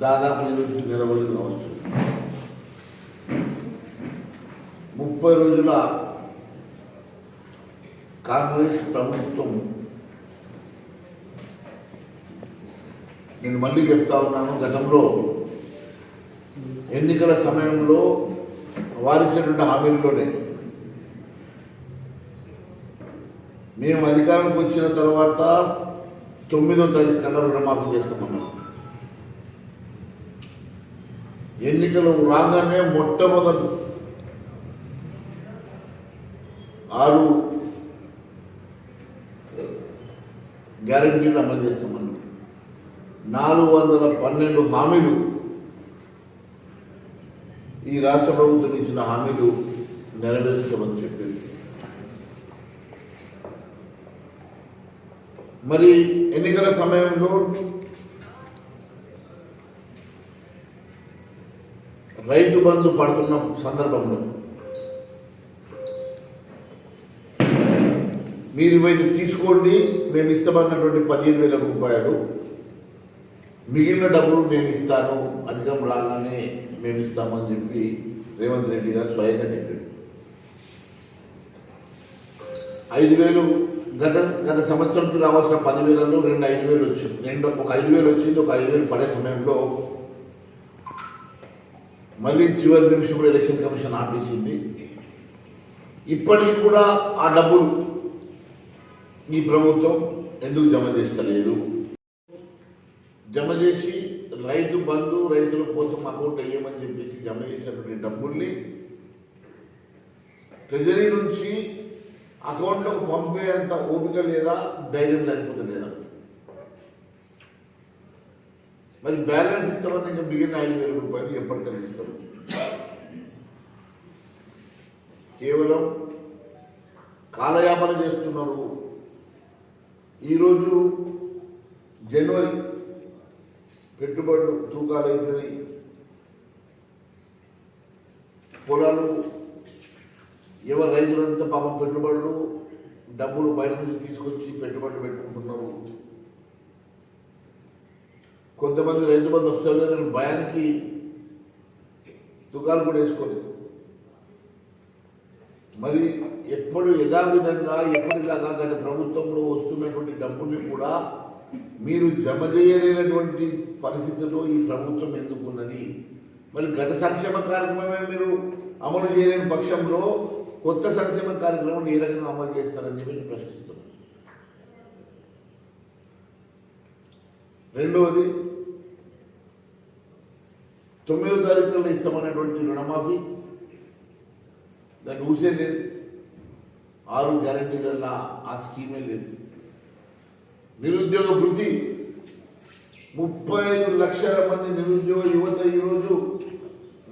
దాదాపు నుంచి నెల కావచ్చు. ముప్పై రోజుల కాంగ్రెస్ ప్రభుత్వం నేను మళ్ళీ చెప్తా ఉన్నాను గతంలో ఎన్నికల సమయంలో వారిచ్చినటువంటి హామీల్లోనే మేము అధికారంకి వచ్చిన తర్వాత తొమ్మిదో తారీఖు కన్నా రుణమాఫీ చేస్తామన్నాం ఎన్నికలు రాగానే మొట్టమొదటి ఆరు గ్యారంటీలు అమలు చేస్తామని నాలుగు వందల పన్నెండు హామీలు ఈ రాష్ట్ర ప్రభుత్వం ఇచ్చిన హామీలు నెరవేర్చమని చెప్పింది. మరి ఎన్నికల సమయంలో రైతు బంధు పడుతున్న సందర్భంలో మీరు ఇవైతే తీసుకోండి మేము ఇస్తామన్నటువంటి పదిహేను వేల రూపాయలు. మిగిలిన డబ్బులు నేను ఇస్తాను అధికం రాగానే మేము ఇస్తామని చెప్పి రేవంత్ రెడ్డి గారు స్వయంగా చెప్పాడు ఐదు వేలు గత గత సంవత్సరంకి రావాల్సిన పదివేలలో రెండు ఐదు వేలు వచ్చింది రెండు ఒక ఐదు వేలు వచ్చింది ఒక ఐదు వేలు పడే సమయంలో మళ్ళీ చివరి నిమిషంలో ఎలక్షన్ కమిషన్ ఆపేసింది ఇప్పటికీ కూడా ఆ డబ్బులు ఈ ప్రభుత్వం ఎందుకు జమ చేస్తలేదు? జమ చేసి రైతు బంధు రైతుల కోసం అకౌంట్ వేయమని చెప్పేసి జమ చేసినటువంటి డబ్బుల్ని ట్రెజరీ నుంచి అకౌంట్లోకి పంపేంత ఓపిక లేదా ధైర్యం లేదా? మరి బ్యాలెన్స్ ఇస్తామని ఇంకా మిగిలిన ఐదు వేల రూపాయలు ఎప్పటికైనా ఇస్తారు. కేవలం కాలయాపన చేస్తున్నారు. ఈరోజు జనవరి పెట్టుబడులు తూకాలు అయిపోయినాయి. పొలాలు ఎవరు రైతులంతా పాపం పెట్టుబడులు డబ్బులు బయట నుంచి తీసుకొచ్చి పెట్టుబడులు పెట్టుకుంటున్నారు. కొంతమంది రైతు బంధు వస్తారు లేదని భయానికి తుగాలు కూడా వేసుకోలేదు మరి ఎప్పుడు యథావిధంగా ఎప్పటిలాగా గత ప్రభుత్వంలో వస్తున్నటువంటి డబ్బుని కూడా మీరు జమ చేయలేనటువంటి పరిస్థితిలో ఈ ప్రభుత్వం ఎందుకున్నది మరి గత సంక్షేమ కార్యక్రమమే మీరు అమలు చేయలేని పక్షంలో కొత్త సంక్షేమ కార్యక్రమం ఏ రకంగా అమలు చేస్తారని చెప్పి నేను ప్రశ్నిస్తున్నాను. రెండవది తొమ్మిదో తారీఖుల్లో ఇస్తామన్నటువంటి రుణమాఫీ. దాన్ని ఊసే లేదు. ఆరు గ్యారంటీలల్లా ఆ స్కీమే లేదు. నిరుద్యోగ వృద్ధి ముప్పై ఐదు లక్షల మంది నిరుద్యోగ యువత ఈరోజు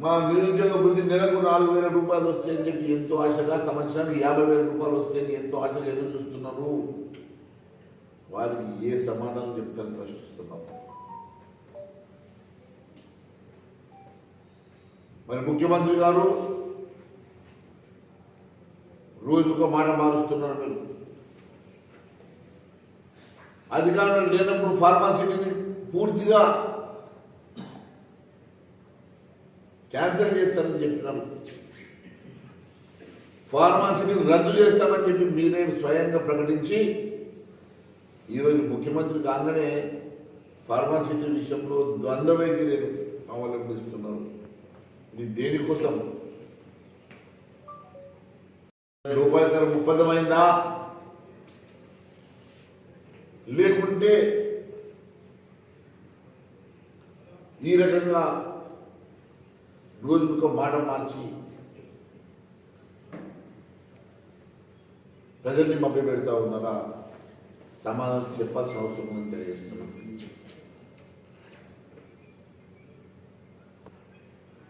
మా నిరుద్యోగ వృద్ధి నెలకు నాలుగు వేల రూపాయలు వస్తాయని చెప్పి ఎంతో ఆశగా సంవత్సరానికి యాభై వేల రూపాయలు వస్తాయని ఎంతో ఆశగా ఎదురు చూస్తున్నారు. వారికి ఏ సమాధానం చెప్తారని ప్రశ్నిస్తున్నాం. మరి ముఖ్యమంత్రి గారు రోజు ఒక మాట మారుస్తున్నారు మీరు. అధికారంలో లేనప్పుడు ఫార్మాసిటీని పూర్తిగా క్యాన్సిల్ చేస్తారని చెప్పినారు ఫార్మాసిటీని రద్దు చేస్తామని చెప్పి మీరే స్వయంగా ప్రకటించి ఈరోజు ముఖ్యమంత్రి కాగానే ఫార్మాసిటీ విషయంలో ద్వంద్వ వైఖరిని అవలంబిస్తున్నారు ఇది దేనికోసం రూపాయకరం ఒప్పందమైందా? లేకుంటే ఈ రకంగా రోజుకొక మాట మార్చి ప్రజల్ని మభ్య పెడతా ఉన్నారా? సమాధానం చెప్పాల్సిన అవసరం ఉందని తెలియజేస్తున్నాం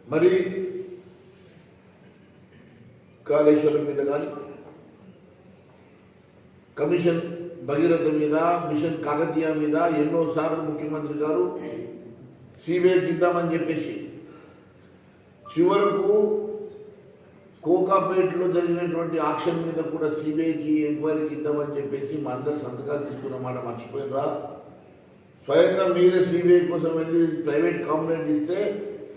మరి కాళేశ్వరం మీద కానీ కమిషన్ భగీరథ మీద మిషన్ కాకతీయ మీద ఎన్నోసార్లు ముఖ్యమంత్రి గారు సిబిఐకి ఇద్దామని చెప్పేసి చివరకు కోకాపేటలో జరిగినటువంటి ఆక్షన్ మీద కూడా సిబిఐకి ఎంక్వైరీకి ఇద్దామని చెప్పేసి మా అందరు సంతకాలు తీసుకున్న మాట మర్చిపోయినరా? స్వయంగా మీరే సిబిఐ కోసం వెళ్ళి ప్రైవేట్ కంప్లైంట్ ఇస్తే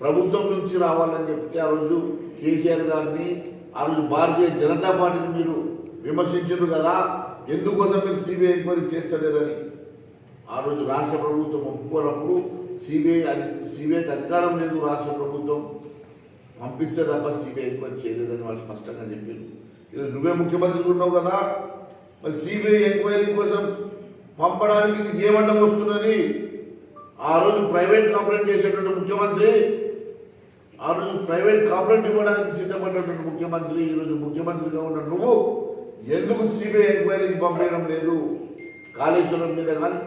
ప్రభుత్వం నుంచి రావాలని చెప్తే ఆ రోజు కేసీఆర్ గారిని ఆ రోజు భారతీయ జనతా పార్టీని మీరు విమర్శించారు కదా? ఎందుకోసం మీరు సిబిఐ ఎంక్వైరీ చేస్తలేరని? ఆ రోజు రాష్ట్ర ప్రభుత్వం ఒప్పుకోనప్పుడు సిబిఐ అది సిబిఐకి అధికారం లేదు రాష్ట్ర ప్రభుత్వం. పంపిస్తే తప్ప సిబిఐ ఎంక్వైరీ చేయలేదని వాళ్ళు స్పష్టంగా చెప్పారు. ఈరోజు నువ్వే ముఖ్యమంత్రి ఉన్నావు కదా? మరి సిబిఐ ఎంక్వైరీ కోసం పంపడానికి నీకు ఏమండం వస్తున్నది? ఆ రోజు ప్రైవేట్ కంప్లైంట్ చేసేటువంటి ముఖ్యమంత్రి ఆ రోజు ప్రైవేట్ కాంప్లైంట్ ఇవ్వడానికి సిద్ధపడినటువంటి ముఖ్యమంత్రి ఈరోజు ముఖ్యమంత్రిగా ఉన్న నువ్వు ఎందుకు సిబిఐ ఎంక్వైరీకి పంపేయడం లేదు? కాళేశ్వరం మీద కానీ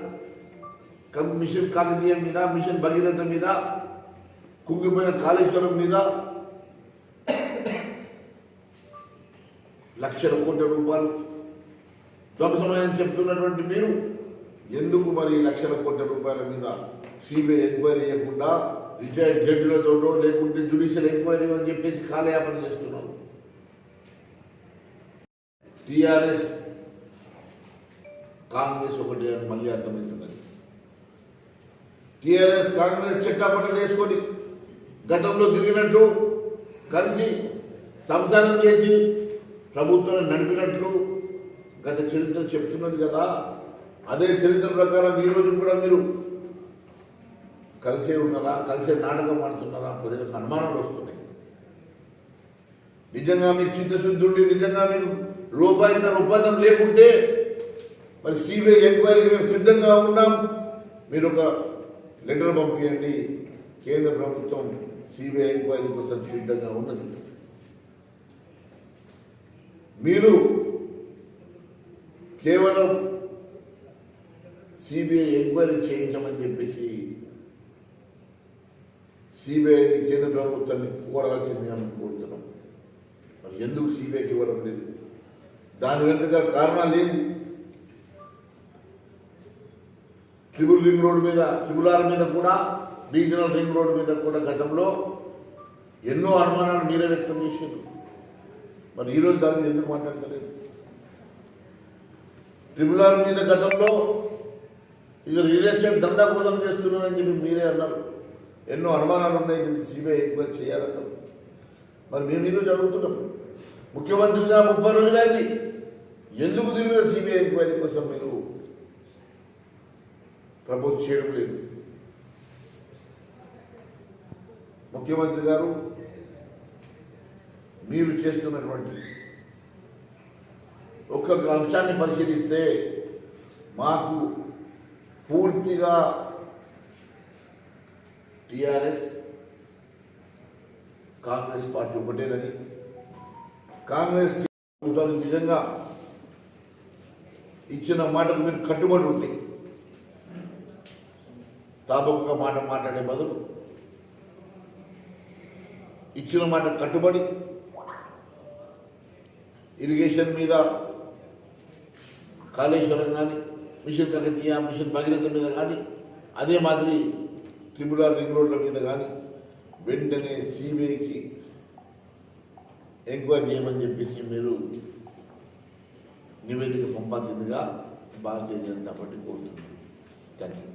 మిషన్ కాకతీయ మీద మిషన్ భగీరథ మీద కుంగిపోయిన కాళేశ్వరం మీద లక్షల కోట్ల రూపాయలు ధ్వంసమని చెప్తున్నటువంటి మీరు ఎందుకు మరి లక్షల కోట్ల రూపాయల మీద సిబిఐ ఎంక్వైరీ చేయకుండా రిటైర్డ్ జడ్జిలతోటో లేకుంటే జ్యుడిషియల్ ఎంక్వైరీ అని చెప్పేసి కాలయాపన చేస్తున్నాం. టిఆర్ఎస్ కాంగ్రెస్ ఒకటి అని మళ్ళీ అర్థమవుతున్నది. టిఆర్ఎస్ కాంగ్రెస్ చెట్టాపట్టలు వేసుకొని గతంలో తిరిగినట్లు కలిసి సంసారం చేసి ప్రభుత్వాన్ని నడిపినట్లు గత చరిత్ర చెప్తున్నది కదా. అదే చరిత్ర ప్రకారం ఈరోజు కూడా మీరు కలిసే ఉన్నారా కలిసే నాటకం ఆడుతున్నారా ప్రజలకు అనుమానాలు వస్తున్నాయి. నిజంగా మీరు చిత్తశుద్ధుండి నిజంగా మీరు లోపాయిత ఒప్పందం లేకుంటే మరి సిబిఐ ఎంక్వైరీకి మేము సిద్ధంగా ఉన్నాం. మీరు ఒక లెటర్ పంపించండి కేంద్ర ప్రభుత్వం సిబిఐ ఎంక్వైరీ కోసం సిద్ధంగా ఉన్నది. మీరు కేవలం సిబిఐ ఎంక్వైరీ చేయించమని చెప్పేసి సిబిఐని కేంద్ర ప్రభుత్వాన్ని కోరాల్సిందిగా మేము కోరుతున్నాం మరి ఎందుకు సిబిఐకి ఇవ్వడం లేదు? దాని వెనుక కారణాలు ఏంటి? ట్రిబుల్ రింగ్ రోడ్డు మీద ట్రిబుల్ ఆర్ మీద కూడా రీజనల్ రింగ్ రోడ్డు మీద కూడా గతంలో ఎన్నో అనుమానాలు మీరే వ్యక్తం చేశారు. మరి ఈరోజు దాని ఎందుకు మాట్లాడతలేదు? ట్రిబుల్ ఆర్ మీద గతంలో ఇది రియల్ ఎస్టేట్ దందా కోసం చేస్తున్నారని చెప్పి మీరే అన్నారు. ఎన్నో అనుమానాలు ఉన్నాయి దీనికి సిబిఐ ఎంక్వైరీ చేయాలన్నారు మరి మేము ఈరోజు అడుగుతున్నాం ముఖ్యమంత్రిగా ముప్పై రోజులైంది ఎందుకు దీని మీద సిబిఐ ఎంక్వైరీ కోసం మీరు ప్రపోజ్ చేయడం లేదు? ముఖ్యమంత్రి గారు మీరు చేస్తున్నటువంటి ఒక్కొక్క అంశాన్ని పరిశీలిస్తే మాకు పూర్తిగా టిఆర్ఎస్ కాంగ్రెస్ పార్టీ ఒకటేనని. కాంగ్రెస్ నిజంగా ఇచ్చిన మాటకు మీరు కట్టుబడి ఉంటే తాపక మాట మాట్లాడే బదులు ఇచ్చిన మాట కట్టుబడి ఇరిగేషన్ మీద కాళేశ్వరం కానీ మిషన్ కగతియా మిషన్ భగీరథ మీద కానీ అదే మాదిరి త్రిపుర రింగ్ రోడ్ల మీద కానీ వెంటనే సిబిఐకి ఎంక్వైరీ చేయమని చెప్పేసి మీరు నివేదిక పంపాల్సిందిగా భారతీయ జనతా పార్టీ కోరుతుంది థ్యాంక్ యూ